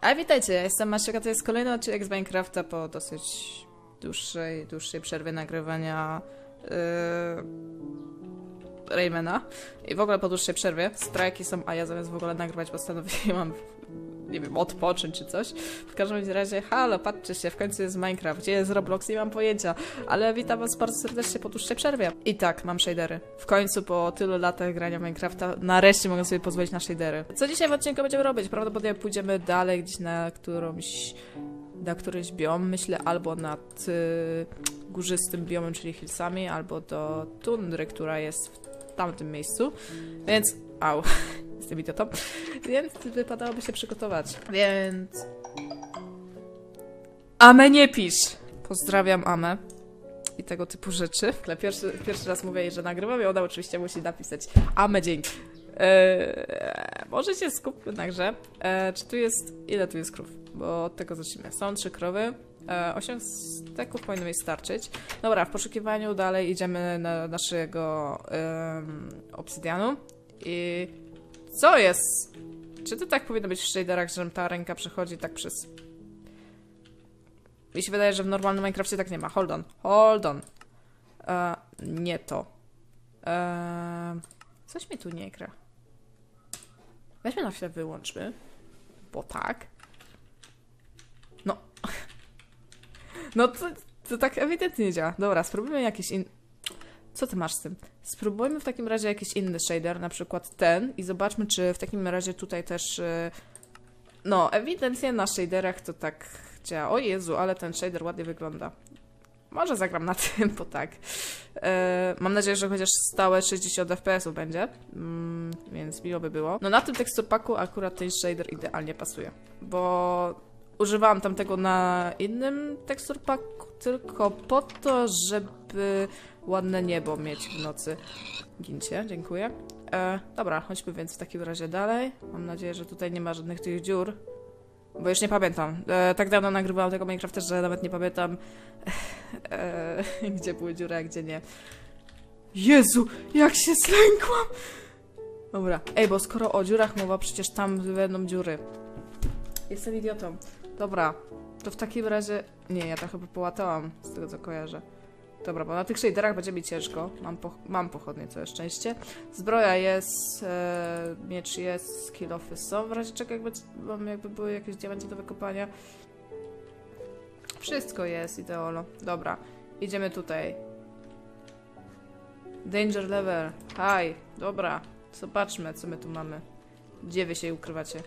A witajcie, ja jestem Masiaka, to jest kolejny odcinek z Minecrafta po dosyć dłuższej, dłuższej przerwie nagrywania yy, Raymana. I w ogóle po dłuższej przerwie. Strajki są, a ja zamiast w ogóle nagrywać postanowiłam, nie wiem, odpocząć czy coś. W każdym razie, halo, patrzcie się, w końcu jest Minecraft. Gdzie jest Roblox? Nie mam pojęcia. Ale witam was bardzo serdecznie po dłuższej przerwie. I tak, mam shadery. W końcu po tylu latach grania Minecrafta, nareszcie mogę sobie pozwolić na shadery. Co dzisiaj w odcinku będziemy robić? Prawdopodobnie pójdziemy dalej gdzieś na którąś na któryś biom, myślę, albo nad y, górzystym biomem, czyli hillsami, albo do tundry, która jest w tamtym miejscu. Więc, au, jestem idiotą. Więc wypadałoby się przygotować. Więc... Ame nie pisz! Pozdrawiam Amę. I tego typu rzeczy. Pierwszy, pierwszy raz mówię jej, że nagrywam i ona oczywiście musi napisać Ame dzięki. Eee, może się skupmy na grze. Eee, czy tu jest... Ile tu jest krów? Bo od tego zacznijmy. Są trzy krowy. E, 8 steków powinno mi starczyć. Dobra, w poszukiwaniu dalej idziemy na naszego em, obsydianu. I co jest? Czy to tak powinno być w shaderach, że ta ręka przechodzi tak przez... Mi się wydaje, że w normalnym Minecrafcie tak nie ma. Hold on. Hold on. E, nie to. E, coś mi tu nie gra. Weźmy na chwilę wyłączmy. Bo tak. No. No to, to tak ewidentnie nie działa. Dobra, spróbujmy jakiś in... Co ty masz z tym? Spróbujmy w takim razie jakiś inny shader, na przykład ten i zobaczmy, czy w takim razie tutaj też... y, No, ewidentnie na shaderach to tak działa. O Jezu, ale ten shader ładnie wygląda. Może zagram na tym, bo tak. E, mam nadzieję, że chociaż stałe 60 fps będzie, mm, więc miło by było. No na tym teksturpaku akurat ten shader idealnie pasuje, bo używałam tamtego na innym teksturpaku tylko po to, żeby ładne niebo mieć w nocy. Gincie, dziękuję. E, dobra, chodźmy więc w takim razie dalej. Mam nadzieję, że tutaj nie ma żadnych tych dziur. Bo już nie pamiętam. E, tak dawno nagrywałam tego Minecrafta, że nawet nie pamiętam, e, gdzie były dziury, a gdzie nie. Jezu, jak się zlękłam! Dobra, ej, bo skoro o dziurach mowa, przecież tam będą dziury. Jestem idiotą. Dobra, to w takim razie... Nie, ja to chyba połatałam, z tego co kojarzę. Dobra, bo na tych shaderach będzie mi ciężko. Mam, po, mam pochodnie, całe szczęście. Zbroja jest, e, miecz jest, skillofy są. W razie czego jakby, mam, jakby były jakieś diamenty do wykopania. Wszystko jest, ideolo. Dobra, idziemy tutaj. Danger level. Hi, dobra. Zobaczmy, co my tu mamy. Gdzie wy się ukrywacie?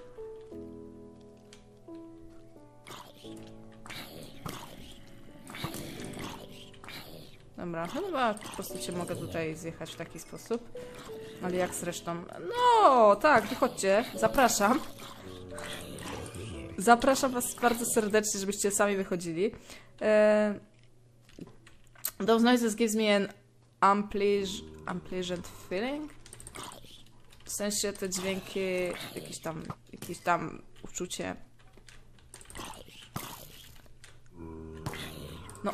Dobra, no chyba po prostu się mogę tutaj zjechać w taki sposób. Ale jak zresztą... No, tak, wychodźcie. Zapraszam. Zapraszam was bardzo serdecznie, żebyście sami wychodzili. E... Those noises gives me an unpleas- unpleasant feeling. W sensie te dźwięki, jakieś tam, jakieś tam uczucie. No.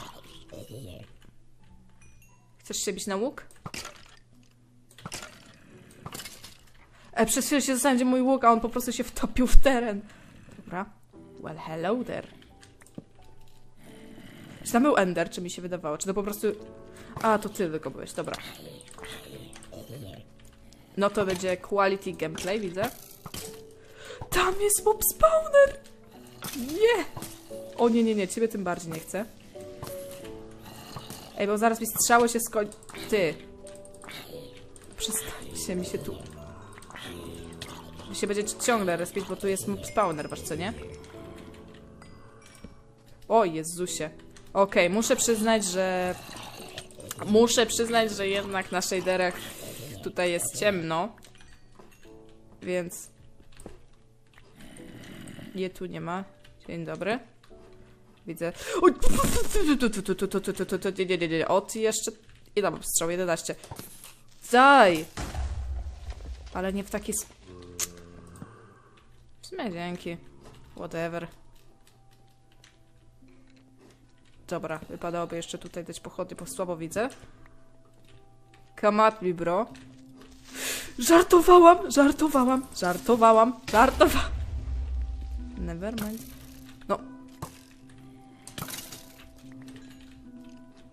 Chcesz się bić na łuk? E, przez chwilę się zastanawiam, gdzie mój łuk, a on po prostu się wtopił w teren. Dobra. Well, hello there. Czy tam był Ender, czy mi się wydawało? Czy to po prostu... A, to ty tylko byłeś, dobra. No to będzie quality gameplay, widzę. Tam jest mob spawner! Nie! O nie, nie, nie, ciebie tym bardziej nie chcę. Ej, bo zaraz mi strzały się skoń... Ty! Przestań się, mi się tu... Mi się będzie ciągle respić, bo tu jest spawner, wasz co nie? O Jezusie. Okej, muszę przyznać, że... Muszę przyznać, że jednak na shaderach tutaj jest ciemno. Więc... Nie, tu nie ma. Dzień dobry. Widzę. Od jeszcze. Ile mam strzał? 11. Daj! Ale nie w taki. sp- W sumie dzięki. Whatever. Dobra, wypadałoby jeszcze tutaj dać pochody, bo słabo widzę. Me, bro. Żartowałam, żartowałam, żartowałam, żartowałam. never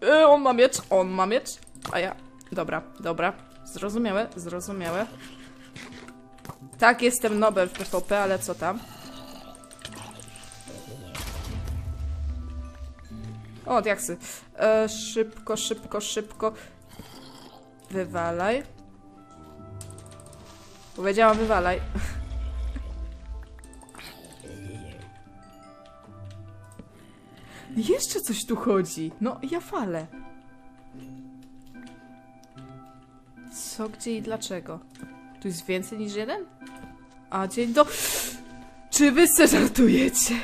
E, on ma miecz, on ma miecz, a ja... Dobra, dobra. Zrozumiałe, zrozumiałe. Tak, jestem Nobel w PvP, ale co tam? O, diaksy. E, szybko, szybko, szybko. Wywalaj. Powiedziałam wywalaj. Jeszcze coś tu chodzi. No, ja falę. Co, gdzie i dlaczego? Tu jest więcej niż jeden? A dzień do... Czy wy se żartujecie?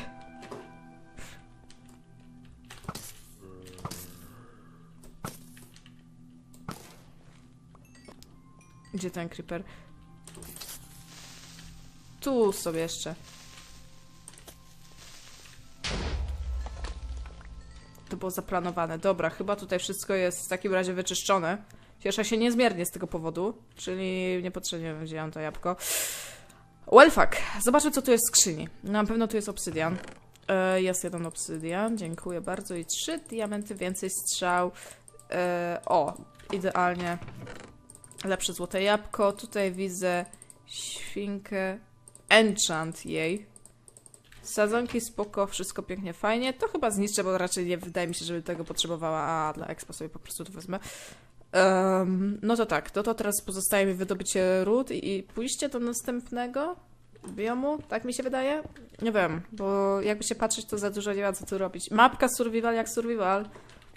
Gdzie ten creeper? Tu sobie jeszcze. To było zaplanowane. Dobra, chyba tutaj wszystko jest w takim razie wyczyszczone. Cieszę się niezmiernie z tego powodu, czyli niepotrzebnie wzięłam to jabłko. Well fuck. Zobaczmy, co tu jest w skrzyni. Na pewno tu jest obsydian. E, jest jeden obsydian, dziękuję bardzo. I trzy diamenty, więcej strzał. E, o, idealnie. Lepsze złote jabłko. Tutaj widzę świnkę. Enchant jej. Sadzonki spoko, wszystko pięknie, fajnie. To chyba zniszczę, bo raczej nie wydaje mi się, żeby tego potrzebowała, a dla expo sobie po prostu to wezmę. Em, no to tak, to, to teraz pozostaje mi wydobycie ród i, i pójście do następnego biomu, tak mi się wydaje? Nie wiem, bo jakby się patrzeć, to za dużo nie ma co tu robić. Mapka survival jak survival,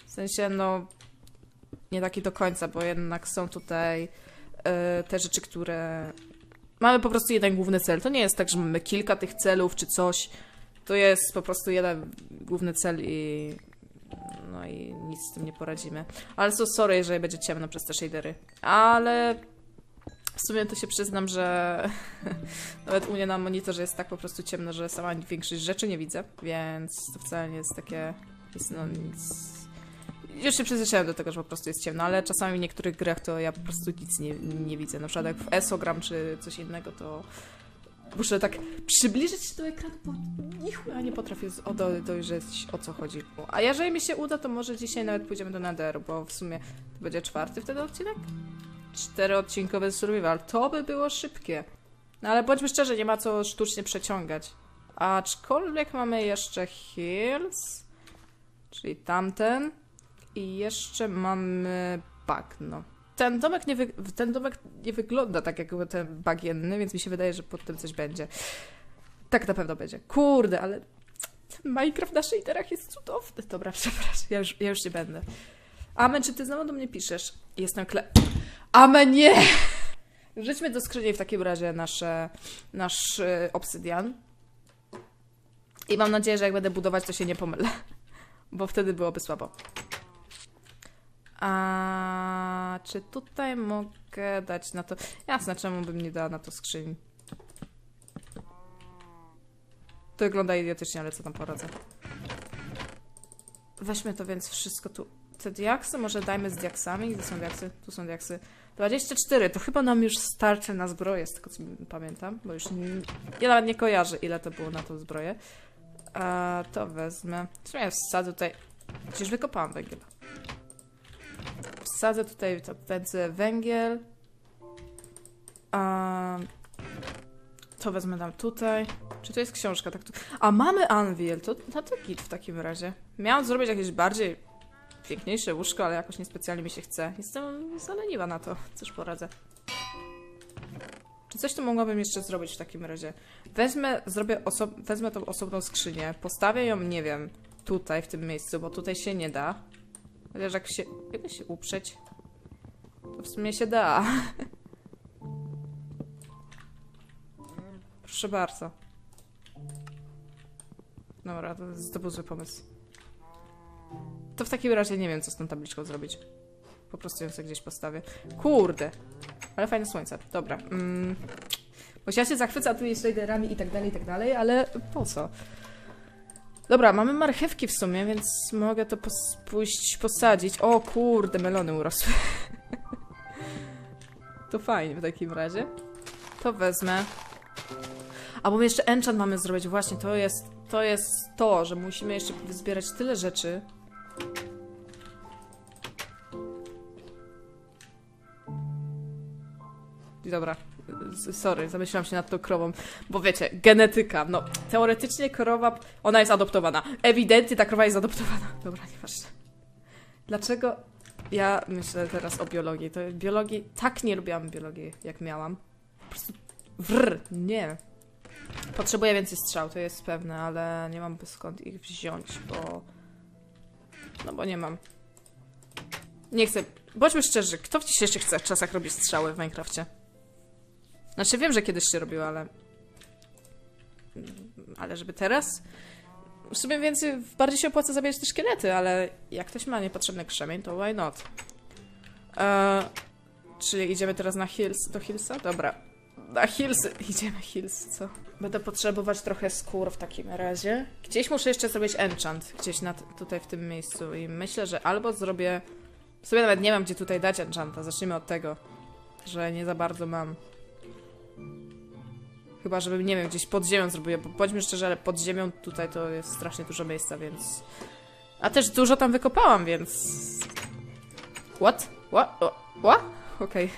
w sensie no nie taki do końca, bo jednak są tutaj e, te rzeczy, które... Mamy po prostu jeden główny cel. To nie jest tak, że mamy kilka tych celów czy coś. To jest po prostu jeden główny cel i... No i nic z tym nie poradzimy. Ale so sorry, jeżeli będzie ciemno przez te shadery. Ale w sumie to się przyznam, że nawet u mnie na monitorze jest tak po prostu ciemno, że sama większość rzeczy nie widzę, więc to wcale nie jest takie... Jest no nic... Już się przyzwyczaiłem do tego, że po prostu jest ciemno, ale czasami w niektórych grach to ja po prostu nic nie, nie widzę. Na przykład jak w ESO gram czy coś innego, to muszę tak przybliżyć się do ekranu, bo nichuja nie potrafię do- dojrzeć o co chodzi. A jeżeli mi się uda, to może dzisiaj nawet pójdziemy do Netheru, bo w sumie to będzie czwarty wtedy odcinek? Czteroodcinkowy survival. To by było szybkie. No ale bądźmy szczerzy, nie ma co sztucznie przeciągać. Aczkolwiek mamy jeszcze Hills, czyli tamten. I jeszcze mamy bagno. Ten domek, nie ten domek nie wygląda tak jak ten bagienny, więc mi się wydaje, że pod tym coś będzie. Tak na pewno będzie. Kurde, ale ten Minecraft na shaderach jest cudowny. Dobra, przepraszam, ja już, ja już nie będę. Amen, czy ty znowu do mnie piszesz? Jestem kle... Amen, nie! Rzućmy do skrzyni w takim razie nasze, nasz y, obsydian. I mam nadzieję, że jak będę budować, to się nie pomylę. Bo wtedy byłoby słabo. A czy tutaj mogę dać na to... Jasne, czemu bym nie dała na to skrzyni? To wygląda idiotycznie, ale co tam poradzę. Weźmy to więc wszystko tu. Te diaksy może dajmy z diaksami. Gdzie są diaksy? Tu są diaksy. 24, to chyba nam już starczy na zbroję, z tego co pamiętam, bo już ja nawet nie kojarzę, ile to było na tą zbroję. A to wezmę. W sumie wsadzę tutaj. Przecież wykopałam węgiel. Wsadzę tutaj to wędzę węgiel. A to wezmę tam tutaj. Czy to jest książka? Tak tu... A mamy Anvil, to na to git w takim razie. Miałam zrobić jakieś bardziej piękniejsze łóżko, ale jakoś niespecjalnie mi się chce. Jestem zaleniwa na to. Cóż poradzę. Czy coś tu mogłabym jeszcze zrobić w takim razie? Wezmę, zrobię wezmę tą osobną skrzynię, postawię ją, nie wiem, tutaj, w tym miejscu, bo tutaj się nie da. Chociaż jak się, jakby się uprzeć, to w sumie się da. Proszę bardzo. Dobra, to, to był zły pomysł. To w takim razie nie wiem, co z tą tabliczką zrobić. Po prostu ją sobie gdzieś postawię. Kurde! Ale fajne słońce. Dobra. Mm. Bo ja się zachwycam tymi shaderami i tak dalej, i tak dalej, ale po co? Dobra, mamy marchewki w sumie, więc mogę to pos pójść posadzić. O kurde, melony urosły. to fajnie w takim razie. To wezmę. Albo my jeszcze enchant mamy zrobić. Właśnie, to jest to, jest to że musimy jeszcze zbierać tyle rzeczy. Dobra, sorry, zamyśliłam się nad tą krową, bo wiecie, genetyka, no, teoretycznie krowa, ona jest adoptowana. Ewidentnie ta krowa jest adoptowana. Dobra, nieważne. Dlaczego ja myślę teraz o biologii? To biologii, tak nie lubiłam biologii, jak miałam. Po prostu wrr, nie. Potrzebuję więcej strzał, to jest pewne, ale nie mam skąd ich wziąć, bo... No bo nie mam. Nie chcę... Bądźmy szczerzy, kto w dzisiejszych czasach robi strzały w Minecrafcie? Znaczy wiem, że kiedyś się robiło, ale... Ale żeby teraz? W sumie więcej, bardziej się opłaca zabijać te szkielety, ale jak ktoś ma niepotrzebny krzemień, to why not? Eee, czyli idziemy teraz na hills, do hillsa? Dobra. Na hillsy. Idziemy hillsy, co? Będę potrzebować trochę skór w takim razie. Gdzieś muszę jeszcze zrobić enchant, gdzieś na, tutaj w tym miejscu i myślę, że albo zrobię... W sumie nawet nie wiem, gdzie tutaj dać enchanta, zacznijmy od tego, że nie za bardzo mam. Chyba, żebym, nie wiem, gdzieś pod ziemią zrobiła, bo bądźmy szczerzy, ale pod ziemią tutaj to jest strasznie dużo miejsca, więc... A też dużo tam wykopałam, więc... What? What? What? Okej.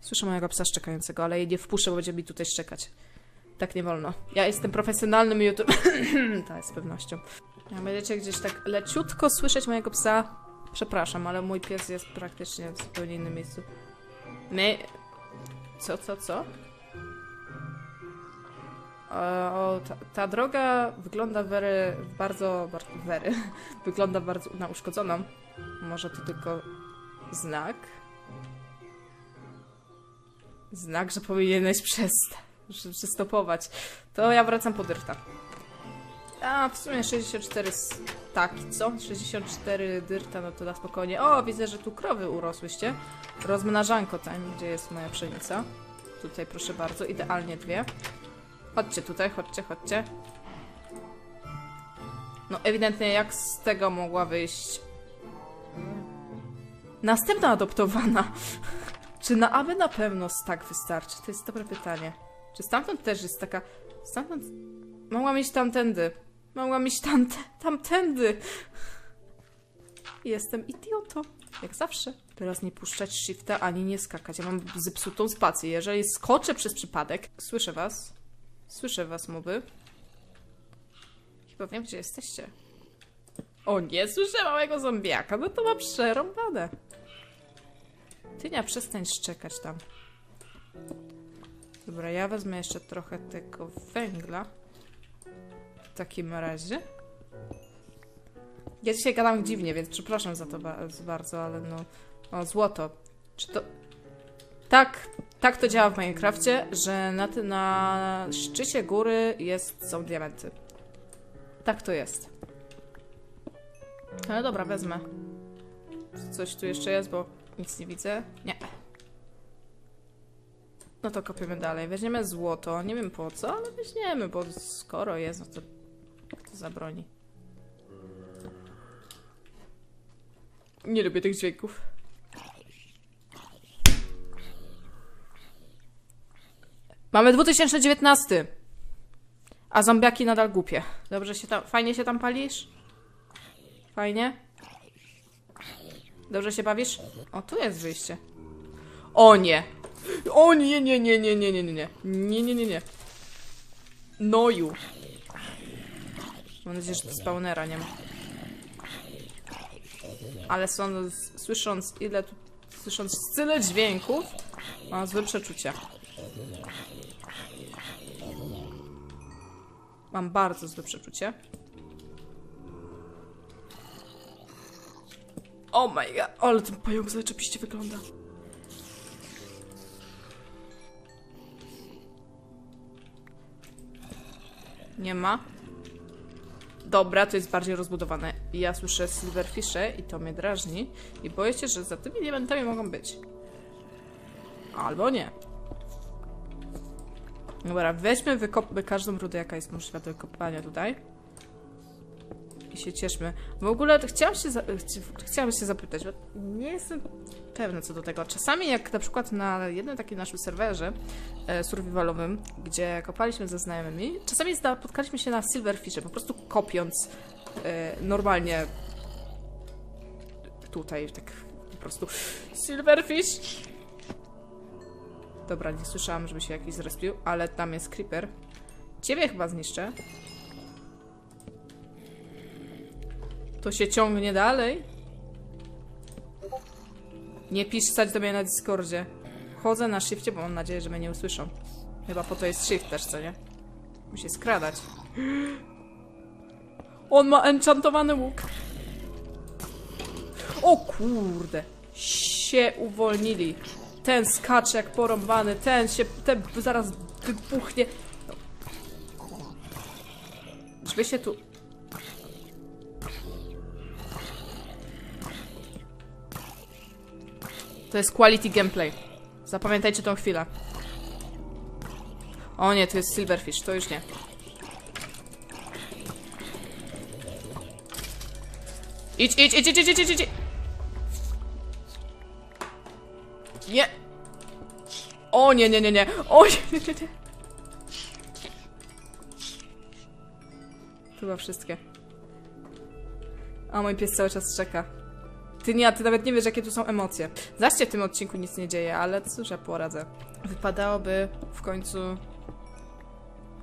Słyszę mojego psa szczekającego, ale jej nie wpuszczę, bo będzie mi tutaj szczekać. Tak nie wolno. Ja jestem profesjonalnym YouTube... tak, z pewnością. Jak będziecie gdzieś tak leciutko słyszeć mojego psa, przepraszam, ale mój pies jest praktycznie w zupełnie innym miejscu. My... Co, co, co? O, ta, ta droga wygląda very, bardzo, bardzo, very, wygląda bardzo na uszkodzoną. Może to tylko znak? Znak, że powinieneś przestać, przystopować. To ja wracam po dyrta. A, w sumie 64 staki, co? 64 dyrta, no to na spokojnie. O, widzę, że tu krowy urosłyście. Rozmnażanko tam, gdzie jest moja pszenica. Tutaj proszę bardzo, idealnie dwie. Chodźcie tutaj, chodźcie, chodźcie. No ewidentnie jak z tego mogła wyjść... Następna adoptowana. Czy na aby na pewno tak wystarczy? To jest dobre pytanie. Czy stamtąd też jest taka... Stamtąd... Mogłam iść tamtędy. Mogłam iść tamte... tamtędy. Jestem idiotą. Jak zawsze. Teraz nie puszczać shifta ani nie skakać. Ja mam zepsutą spację. Jeżeli skoczę przez przypadek... Słyszę was. Słyszę was, moby. Chyba wiem, gdzie jesteście. O nie, słyszę małego zombiaka. No to ma przerąbane. Tynia, przestań szczekać tam. Dobra, ja wezmę jeszcze trochę tego węgla. W takim razie. Ja dzisiaj gadam dziwnie, więc przepraszam za to ba bardzo, ale no... O, złoto. Czy to... Tak, tak to działa w Minecrafcie, że na, na szczycie góry jest, są diamenty. Tak to jest. Ale dobra, wezmę. Coś tu jeszcze jest, bo nic nie widzę. Nie. No to kopiemy dalej. Weźmiemy złoto. Nie wiem po co, ale weźmiemy, bo skoro jest, no to kto zabroni. Nie lubię tych dźwięków. Mamy 2019. A zombiaki nadal głupie. Dobrze się tam... Fajnie się tam palisz? Fajnie? Dobrze się bawisz? O, tu jest wyjście. O nie! O nie, nie, nie, nie, nie, nie, nie, nie. Nie, nie, nie. Noju. Mam nadzieję, że to spawnera nie ma. Ale sądząc, słysząc ile tu... Słysząc tyle dźwięków, mam złe przeczucia. Mam bardzo złe przeczucie. Oh my god, ale ten pająk zaczepiście wygląda. Nie ma. Dobra, to jest bardziej rozbudowane. Ja słyszę silverfishe i to mnie drażni. I boję się, że za tymi diamentami mogą być. Albo nie. Dobra, weźmy, wykopmy każdą rudę, jaka jest możliwa do wykopania tutaj. I się cieszmy. W ogóle chciałam się, chciałam się zapytać, bo nie jestem pewne co do tego. Czasami jak na przykład na jednym takim naszym serwerze e, survivalowym, gdzie kopaliśmy ze znajomymi, czasami spotkaliśmy się na Silverfishe, po prostu kopiąc e, normalnie tutaj, tak po prostu Silverfish! Dobra, nie słyszałam, żeby się jakiś zrespił, ale tam jest creeper. Ciebie chyba zniszczę. To się ciągnie dalej. Nie pisz stać do mnie na Discordzie. Chodzę na shifcie, bo mam nadzieję, że mnie nie usłyszą. Chyba po to jest shift też, co nie? Musi skradać. On ma enchantowany łuk. O kurde. Się uwolnili. Ten skacze jak porąbany, ten się, ten zaraz wybuchnie. Żeby się tu... To jest quality gameplay. Zapamiętajcie tą chwilę. O nie, to jest Silverfish, to już nie. Idź, idź, idź, idź, idź, idź, idź. O nie, nie, nie, nie. O nie, nie, nie, nie. Chyba wszystkie. A mój pies cały czas czeka. Ty nie, ty nawet nie wiesz, jakie tu są emocje. Zaście w tym odcinku nic nie dzieje, ale cóż ja poradzę. Wypadałoby w końcu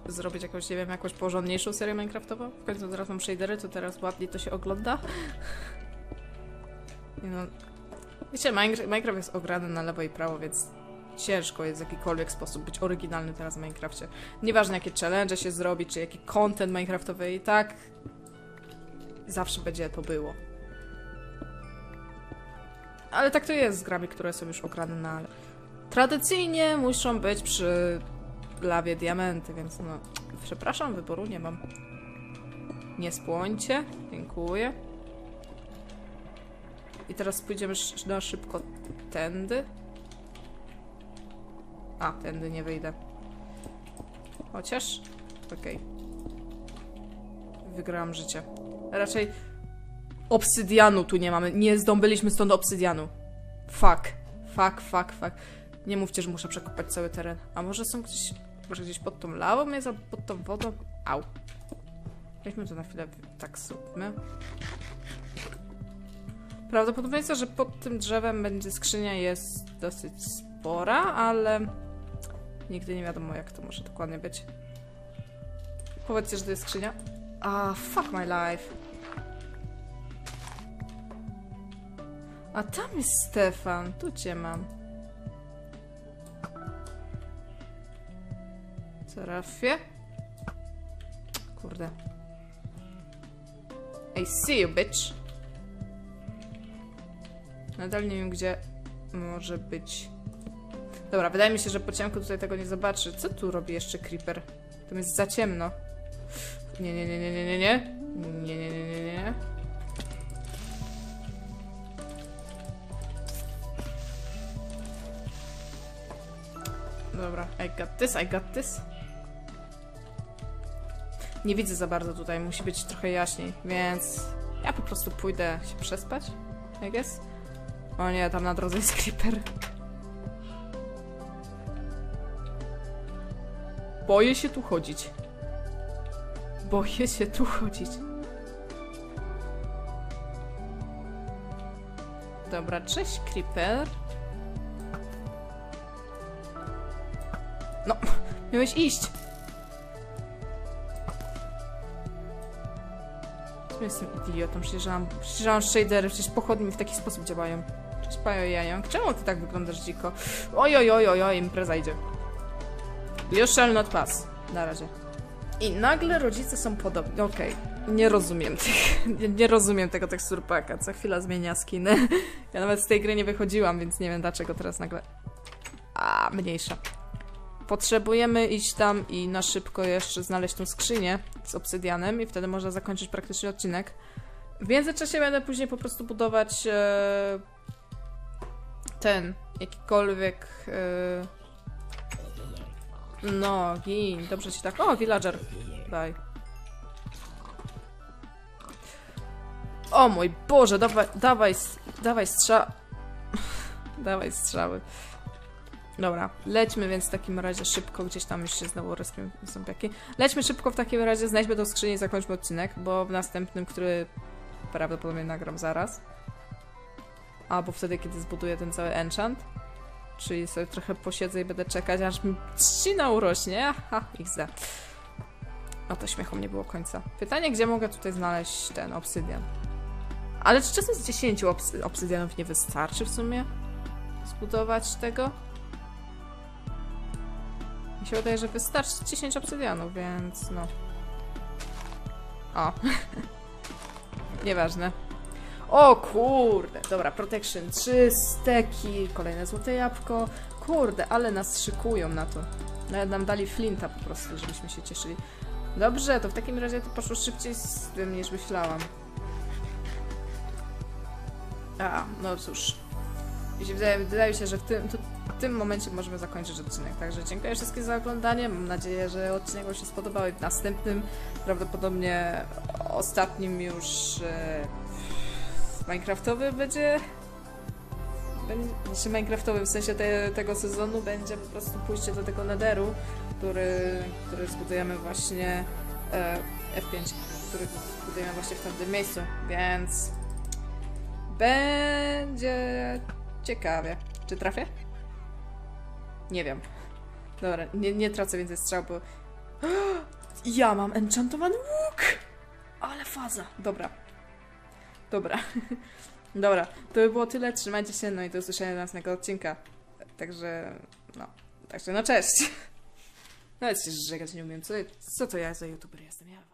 zrobić jakąś, nie wiem, jakąś porządniejszą serię Minecraftową. W końcu teraz mam shadery, to teraz ładniej to się ogląda. Nie no. Wiecie, Minecraft jest ograny na lewo i prawo, więc ciężko jest w jakikolwiek sposób być oryginalny teraz w Minecrafcie. Nieważne jakie challenge się zrobi, czy jaki content Minecraftowy i tak zawsze będzie to było. Ale tak to jest z grami, które są już ograne na... Tradycyjnie muszą być przy lawie diamenty, więc no... Przepraszam, wyboru nie mam. Nie spłońcie. Dziękuję. I teraz pójdziemy na szybko tędy. A, tędy nie wyjdę. Chociaż... Okej. Wygrałam życie. Raczej... Obsydianu tu nie mamy. Nie zdobyliśmy stąd obsydianu. Fuck. Fuck, fuck, fuck. Nie mówcie, że muszę przekopać cały teren. A może są gdzieś... Może gdzieś pod tą lawą jest, albo pod tą wodą? Au. Weźmy to na chwilę, tak zróbmy. Prawdopodobieństwo, że pod tym drzewem będzie skrzynia jest dosyć spora, ale nigdy nie wiadomo jak to może dokładnie być. Powiedzcie, że to jest skrzynia. A, fuck my life. A tam jest Stefan, tu cię mam. Serafie? Kurde. I see you, bitch. Nadal nie wiem, gdzie może być. Dobra, wydaje mi się, że po ciemku tutaj tego nie zobaczy. Co tu robi jeszcze Creeper? Tam jest za ciemno. Nie, nie, nie, nie, nie, nie, nie. Nie, nie, nie, nie, nie. Dobra, I got this, I got this. Nie widzę za bardzo tutaj, musi być trochę jaśniej, więc ja po prostu pójdę się przespać, I guess. O nie, tam na drodze jest creeper. Boję się tu chodzić. Boję się tu chodzić. Dobra, cześć creeper. No, miałeś iść. Jestem idiotą, przecież mam, shadery, przecież pochodnie w taki sposób działają. Cześć Pajo czemu ty tak wyglądasz dziko? Oj, oj, oj, oj, impreza idzie. You shall not pass. Na razie. I nagle rodzice są podobni. Okej, nie rozumiem tych, nie, nie rozumiem tego teksturpaka. Co chwila zmienia skiny. Ja nawet z tej gry nie wychodziłam, więc nie wiem dlaczego teraz nagle... A, mniejsza. Potrzebujemy iść tam i na szybko jeszcze znaleźć tą skrzynię z obsydianem i wtedy można zakończyć praktycznie odcinek. W międzyczasie będę później po prostu budować e, ten, jakikolwiek e, no, gin, dobrze ci tak. O, villager. Daj. O mój Boże, dawaj, dawaj, dawaj strza... Dawaj strzały. Dobra, lećmy więc w takim razie szybko, gdzieś tam już się znowu respią zombiaki. Lećmy szybko w takim razie, znajdźmy tą skrzynię i zakończmy odcinek, bo w następnym, który prawdopodobnie nagram zaraz, albo wtedy, kiedy zbuduję ten cały enchant, czyli sobie trochę posiedzę i będę czekać, aż mi trzcina urośnie. Aha, XD. A to śmiechom nie było końca. Pytanie, gdzie mogę tutaj znaleźć ten obsydian? Ale czy czasem z 10 obs obsydianów nie wystarczy w sumie? Zbudować tego? Mi się wydaje, że wystarczy 10 obsydianów, więc no. O. Nieważne. O kurde, dobra, protection 3, steki, kolejne złote jabłko. Kurde, ale nas szykują na to. Nawet nam dali flinta po prostu, żebyśmy się cieszyli. Dobrze, to w takim razie to poszło szybciej z tym niż myślałam. A, no cóż. Wydaje, wydaje się, że w tym, tu, w tym momencie możemy zakończyć odcinek. Także dziękuję wszystkim za oglądanie. Mam nadzieję, że odcinek Wam się spodobał i w następnym, prawdopodobnie ostatnim już e, Minecraftowy będzie. będzie znaczy Minecraftowy w sensie te, tego sezonu będzie po prostu pójście do tego nederu, który, który zbudujemy właśnie e, F5, który zbudujemy właśnie w tamtym miejscu, więc będzie ciekawie. Czy trafię? Nie wiem. Dobra, nie, nie tracę więcej strzał, bo... Ja mam enchantowany łuk! Ale faza. Dobra. Dobra. Dobra, to by było tyle. Trzymajcie się, no i do usłyszenia następnego odcinka. Także, no. Także, no cześć. Nawet się żegać nie umiem. Co, co to ja za youtuber jestem? Ja